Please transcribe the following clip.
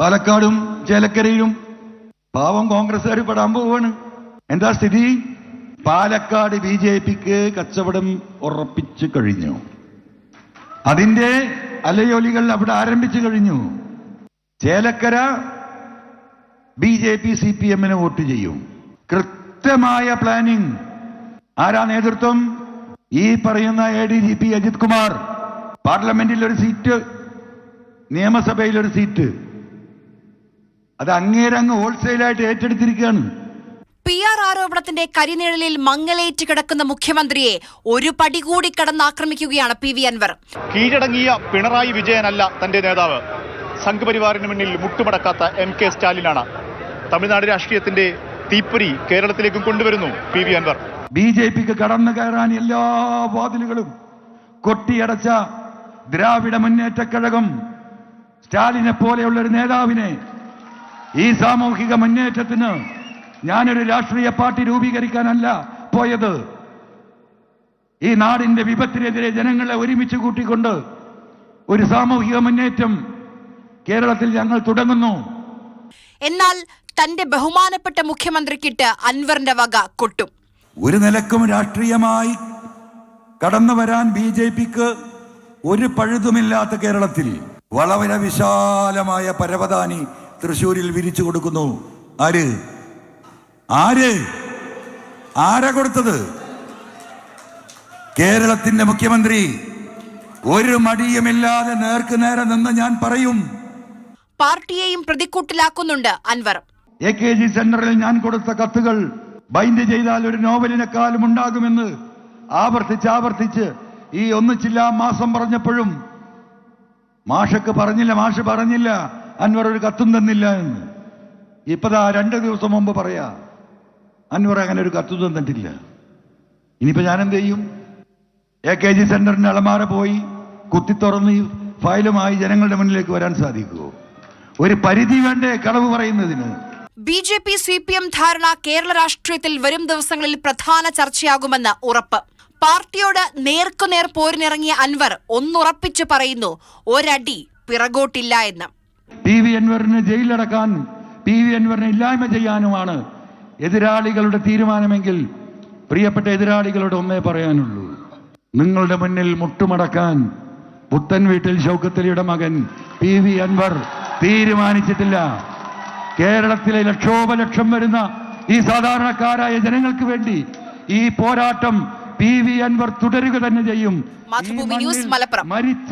പാലക്കാടും ചേലക്കരയിലും പാവം കോൺഗ്രസ്സുകാർ പെടാൻ പോവാണ്. എന്താ സ്ഥിതി? പാലക്കാട് ബി ജെ പിക്ക് കച്ചവടം ഉറപ്പിച്ചു കഴിഞ്ഞു. അതിന്റെ അലയോലികൾ അവിടെ ആരംഭിച്ചു കഴിഞ്ഞു. Chelakkara B J P C P എമ്മിന് വോട്ട് ചെയ്യും. കൃത്യമായ പ്ലാനിംഗ് ആരാ നേതൃത്വം? ഈ പറയുന്ന A D G P Ajith Kumar. പാർലമെന്റിൽ ഒരു സീറ്റ് നിയമസഭയിൽ ഒരു സീറ്റ്. അത് അങ്ങേരങ്ങ് ഹോൾസെയിലായിട്ട് ഏറ്റെടുത്തിരിക്കുകയാണ്. പി ആർ ആരോപണത്തിന്റെ കരിനിഴലിൽ മങ്ങലേറ്റ് കിടക്കുന്ന മുഖ്യമന്ത്രിയെ ഒരു പടി കൂടി കടന്നാക്രമിക്കുകയാണ് പി വി അൻവർ കീഴടങ്ങിയ പിണറായി വിജയനല്ല തന്റെ നേതാവ്. സംഘപരിവാറിന് മുന്നിൽ മുട്ടുമടക്കാത്ത എം കെ സ്റ്റാലിനാണ്. തമിഴ്നാട് രാഷ്ട്രീയത്തിന്റെ തീപ്പൊരി കേരളത്തിലേക്കും കൊണ്ടുവരുന്നു P V Anvar B J പിക്ക് കടന്നു കയറാൻ എല്ലാ വാതിലുകളും കൊട്ടിയടച്ച ദ്രാവിഡ മുന്നേറ്റ കഴകം സ്റ്റാലിനെ പോലെയുള്ള ഒരു നേതാവിനെ ഈ സാമൂഹിക മുന്നേറ്റത്തിന് ഞാനൊരു രാഷ്ട്രീയ പാർട്ടി രൂപീകരിക്കാനല്ല പോയത്. ഈ നാടിന്റെ വിപത്തിനെതിരെ ജനങ്ങളെ ഒരുമിച്ച് കൂട്ടിക്കൊണ്ട് ഒരു സാമൂഹിക മുന്നേറ്റം കേരളത്തിൽ ഞങ്ങൾ തുടങ്ങുന്നു. എന്നാൽ തന്റെ ബഹുമാനപ്പെട്ട മുഖ്യമന്ത്രിക്കിട്ട് അൻവറിന്റെ വക കൊട്ടും. ഒരു നിലക്കും രാഷ്ട്രീയമായി കടന്നു വരാൻ ബി ജെ പിക്ക് ഒരു പഴുതുമില്ലാത്ത കേരളത്തിൽ വളരെ വിശാലമായ പരവതാനി തൃശൂരിൽ വിരിച്ചു കൊടുക്കുന്നു. ആര്? ആര്? ആരാ കൊടുത്തത്? കേരളത്തിന്റെ മുഖ്യമന്ത്രി ഒരു മടിയുമില്ലാതെ നേർക്ക് നേരെ നിന്ന് ഞാൻ പറയും. പാർട്ടിയെയും പ്രതിക്കൂട്ടിലാക്കുന്നുണ്ട് അൻവർ. എ കെ ജി സെന്ററിൽ ഞാൻ കൊടുത്ത കത്തുകൾ ബൈൻഡ് ചെയ്താൽ ഒരു നോവലിനെക്കാളും ഉണ്ടാകുമെന്ന് ആവർത്തിച്ച് ആവർത്തിച്ച് ഈ ഒന്നിച്ചില്ല മാസം പറഞ്ഞപ്പോഴും മാഷക്ക് പറഞ്ഞില്ല മാഷ് പറഞ്ഞില്ല. അൻവർ ഒരു കത്തും തന്നില്ല എന്ന്. ഇപ്പതാ രണ്ട് ദിവസം മുമ്പ് പറയാ അൻവർ അങ്ങനെ ഒരു കത്തും തന്നിട്ടില്ല. ഇനിയിപ്പോ ഞാൻ എന്ത് ചെയ്യും? എ കെ ജി സെന്ററിന്റെ അളമാര പോയി കുത്തി തുറന്ന് ഫയലുമായി ജനങ്ങളുടെ മുന്നിലേക്ക് വരാൻ സാധിക്കുമോ ഒരു പരിധി വേണ്ടേ കളവ് പറയുന്നതിന്? B J P C P M ധാരണ കേരള രാഷ്ട്രീയത്തിൽ വരും ദിവസങ്ങളിൽ പ്രധാന ചർച്ചയാകുമെന്ന് ഉറപ്പ്. പാർട്ടിയോട് നേർക്കുനേർ പോരിനിറങ്ങിയ അൻവർ ഒന്നുറപ്പിച്ചു പറയുന്നു ഒരടി പിറകോട്ടില്ല എന്ന്. അൻവറിന് ജയിലടക്കാൻ പി വി അൻവറിനെ ഇല്ലായ്മ ചെയ്യാനുമാണ് എതിരാളികളുടെ തീരുമാനമെങ്കിൽ പ്രിയപ്പെട്ട എതിരാളികളോട് ഒന്നേ പറയാനുള്ളൂ. നിങ്ങളുടെ മുന്നിൽ മുട്ടുമടക്കാൻ പുത്തൻ വീട്ടിൽ ഷൗക്കത്തലിയുടെ മകൻ പി വി അൻവർ തീരുമാനിച്ചിട്ടില്ല. കേരളത്തിലെ ലക്ഷോപലക്ഷം വരുന്ന ഈ സാധാരണക്കാരായ ജനങ്ങൾക്ക് വേണ്ടി ഈ പോരാട്ടം പി വി അൻവർ തുടരുക തന്നെ ചെയ്യും. മരിച്ച